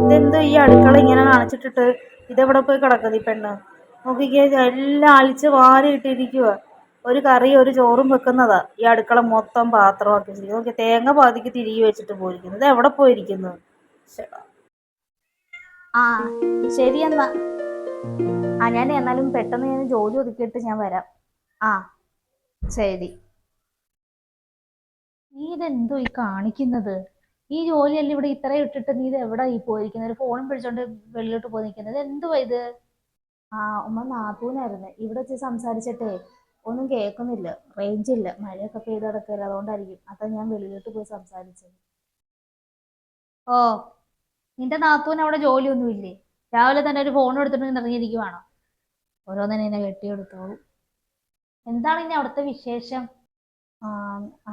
ഇതെന്തോ ഈ അടുക്കള ഇങ്ങനെ കാണിച്ചിട്ടിട്ട് ഇതെവിടെ പോയി കിടക്കുന്നത് ഈ പെണ്ണ്? നോക്കിക്കേ എല്ലാം അലിച്ച് വാരി ഇട്ടിരിക്കുക ഒരു കറി ഒരു ചോറും വെക്കുന്നതാ ഈ അടുക്കള മൊത്തം പാത്രമാക്കി വെച്ചിരിക്കുന്നത് നോക്കി തേങ്ങ പാതിക്ക് തിരികെ വെച്ചിട്ട് പോയിരിക്കുന്നു. ഇത് എവിടെ പോയിരിക്കുന്നു? ആ ശരി എന്നാ. ആ ഞാൻ എന്നാലും പെട്ടെന്ന് ഞാൻ ജോലി ഒതുക്കിയിട്ട് ഞാൻ വരാം. ആ ശരി. നീ ഇതെന്തോ ഈ കാണിക്കുന്നത്? ഈ ജോലിയല്ല ഇവിടെ ഇത്രയും ഇട്ടിട്ട് നീ ഇത് എവിടെ ഈ പോയിരിക്കുന്നത്? ഒരു ഫോണും പിടിച്ചോണ്ട് വെളിയിലോട്ട് പോയി നിൽക്കുന്നത്. എന്തുവാ ഇത്? ആ ഉമ്മ നാത്തൂനായിരുന്നു. ഇവിടെ വെച്ച് സംസാരിച്ചിട്ടേ ഒന്നും കേൾക്കുന്നില്ല. റേഞ്ച് ഇല്ല. മഴയൊക്കെ പെയ്ത് കിടക്കില്ല. അതുകൊണ്ടായിരിക്കും. അതാ ഞാൻ വെളിയിലോട്ട് പോയി സംസാരിച്ചത്. ഓ നിന്റെ നാത്തൂന് അവിടെ ജോലിയൊന്നും ഇല്ലേ? രാവിലെ തന്നെ ഒരു ഫോൺ എടുത്തിട്ട് ഇറങ്ങിയിരിക്കുവാണോ? ഓരോന്നിനെ എന്നെ കെട്ടിയെടുത്തോളൂ എന്താണ് ഇനി അവിടുത്തെ വിശേഷം?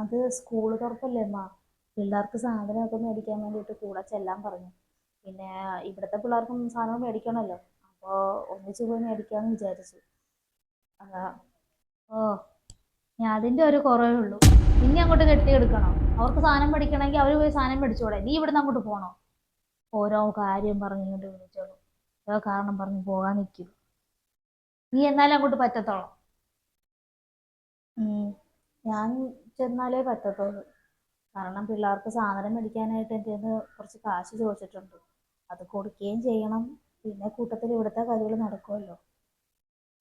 അത് സ്കൂൾ തുറപ്പല്ലേ അമ്മ? പിള്ളേർക്ക് സാധനമൊക്കെ മേടിക്കാൻ വേണ്ടിയിട്ട് കൂടെ ചെല്ലാൻ പറഞ്ഞു. പിന്നെ ഇവിടുത്തെ പിള്ളേർക്കും സാധനം മേടിക്കണമല്ലോ. അപ്പോൾ ഒന്നിച്ച് പോയി മേടിക്കാമെന്ന് വിചാരിച്ചു. ഓ ഞാൻ അതിന്റെ ഒരു കുറവേ ഉള്ളൂ. ഇനി അങ്ങോട്ട് കെട്ടിയെടുക്കണോ? അവർക്ക് സാധനം മേടിക്കണമെങ്കിൽ അവർ പോയി സാധനം മേടിച്ചോടെ? നീ ഇവിടുന്ന് അങ്ങോട്ട് പോകണോ ഓരോ കാര്യം പറഞ്ഞുകൊണ്ട് വിളിച്ചോളൂ. ഓരോ കാരണം പറഞ്ഞ് പോകാൻ നിൽക്കും. നീ എന്നാലും അങ്ങോട്ട് പറ്റത്തോളാം. ഞാൻ ചെന്നാലേ പറ്റത്തുള്ളൂ. കാരണം പിള്ളേർക്ക് സാധനം മേടിക്കാനായിട്ട് എന്റെ നിന്ന് കുറച്ച് കാശ് ചോദിച്ചിട്ടുണ്ട്. അത് കൊടുക്കുകയും ചെയ്യണം. പിന്നെ കൂട്ടത്തിൽ ഇവിടുത്തെ കാര്യങ്ങൾ നടക്കുമല്ലോ.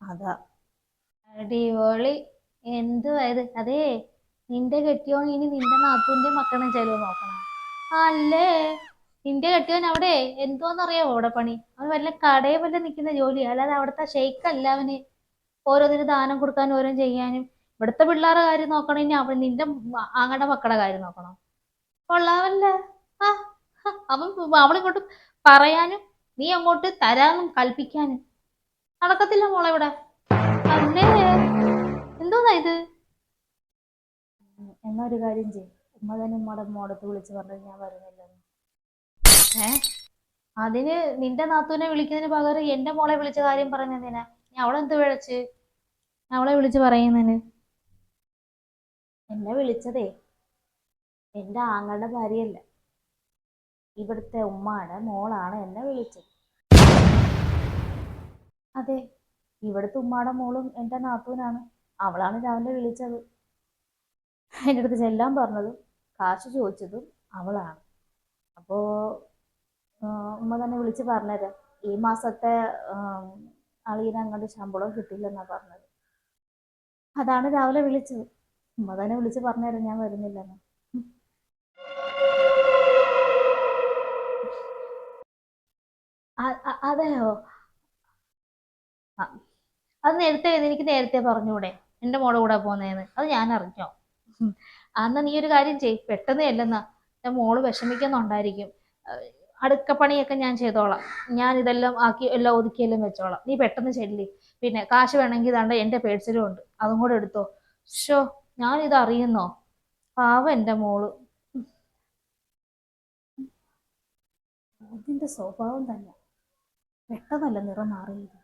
അതാ. അടിപൊളി എന്തുവായത് അതേ നിന്റെ കെട്ടിയോൻ ഇനി നിന്റെ നാത്തൂന്റെ മക്കളെ ചെലവ് നോക്കണം. അല്ലേ? നിന്റെ കെട്ടിയോൻ അവിടെ എന്തോന്നറിയാവോ അവിടെ പണി? അവൻ വല്ല കടയിൽ വല്ല നിൽക്കുന്ന ജോലിയാ. അല്ലാതെ അവിടുത്തെ ഷെയ്ക്കല്ല അവന് ഓരോന്നിന് ദാനം കൊടുക്കാനും ഓരോന്നും ചെയ്യാനും. ഇവിടുത്തെ പിള്ളേരുടെ കാര്യം നോക്കണം ഇനി അവൻ നിന്റെ ആങ്ങളുടെ മക്കളുടെ കാര്യം നോക്കണം? കൊള്ളാവല്ലേ ആ അവൻ അവളിങ്ങോട്ട് പറയാനും നീ അങ്ങോട്ട് തരാനും കൽപ്പിക്കാനും. നടക്കത്തില്ല മോളെ ഇവിടെ. അല്ലേ എന്തോന്നാ ഇത്? എന്നാ ഒരു കാര്യം ചെയ്യും. ഉമ്മ തന്നെ ഉമ്മയുടെ മോടത്ത് വിളിച്ച് പറഞ്ഞത് ഞാൻ വരുന്നില്ലെന്ന് ഏ? അതിന് നിന്റെ നാത്തൂനെ വിളിക്കുന്നതിന് പകരം എന്റെ മോളെ വിളിച്ച കാര്യം പറഞ്ഞതിനാ ഞാൻ അവളെന്ത് വിളിച്ച്? അവളെ വിളിച്ച് പറയുന്നതിന്. എന്നെ വിളിച്ചതേ. എന്റെ ആങ്ങളുടെ ഭാര്യയല്ല. ഇവിടുത്തെ ഉമ്മാണ് മോളാണ് എന്നെ വിളിച്ചത്. അതെ ഇവിടുത്തെ ഉമ്മാടെ മോളും എന്റെ നാത്തൂനാണ്. അവളാണ് രാവിലെ വിളിച്ചത്. എന്റെ അടുത്ത് ചെല്ലാൻ പറഞ്ഞതും കാശ് ചോദിച്ചതും അവളാണ്. അപ്പോൾ ഉമ്മ തന്നെ വിളിച്ച് പറഞ്ഞുതരാം ഈ മാസത്തെ അളിയന് അങ്ങോട്ട് ശമ്പളം കിട്ടില്ലെന്നാണ് പറഞ്ഞത്. അതാണ് രാവിലെ വിളിച്ചത്. ഉമ്മ തന്നെ വിളിച്ച് പറഞ്ഞായിരുന്നു ഞാൻ അ- അതെയോ? അത് നേരത്തെ എനിക്ക് നേരത്തെ പറഞ്ഞൂടെ. എന്റെ മോടെ കൂടെ പോകുന്നതെന്ന് അത് ഞാൻ അറിഞ്ഞോ? അന്ന് നീ ഒരു കാര്യം ചെയ് പെട്ടെന്ന് ചെല്ലുന്ന. എന്റെ മോൾ വിഷമിക്കുന്നുണ്ടായിരിക്കും. അടുക്കപ്പണിയൊക്കെ ഞാൻ ചെയ്തോളാം. ഞാൻ ഇതെല്ലാം ആക്കി എല്ലാം ഒതുക്കിയെല്ലാം വെച്ചോളാം. നീ പെട്ടെന്ന് ചെല്ലി. പിന്നെ കാശ് വേണമെങ്കിൽ ഇതാണ്ട് എന്റെ പേഴ്സിലും ഉണ്ട്. അതും കൂടെ എടുത്തോ. ഷോ ഞാൻ ഇത് അറിയുന്നോ? പാവ എന്റെ മോൾ. അതിന്റെ സ്വഭാവം തന്നെ പെട്ടെന്നല്ല നിറം മാറിയത്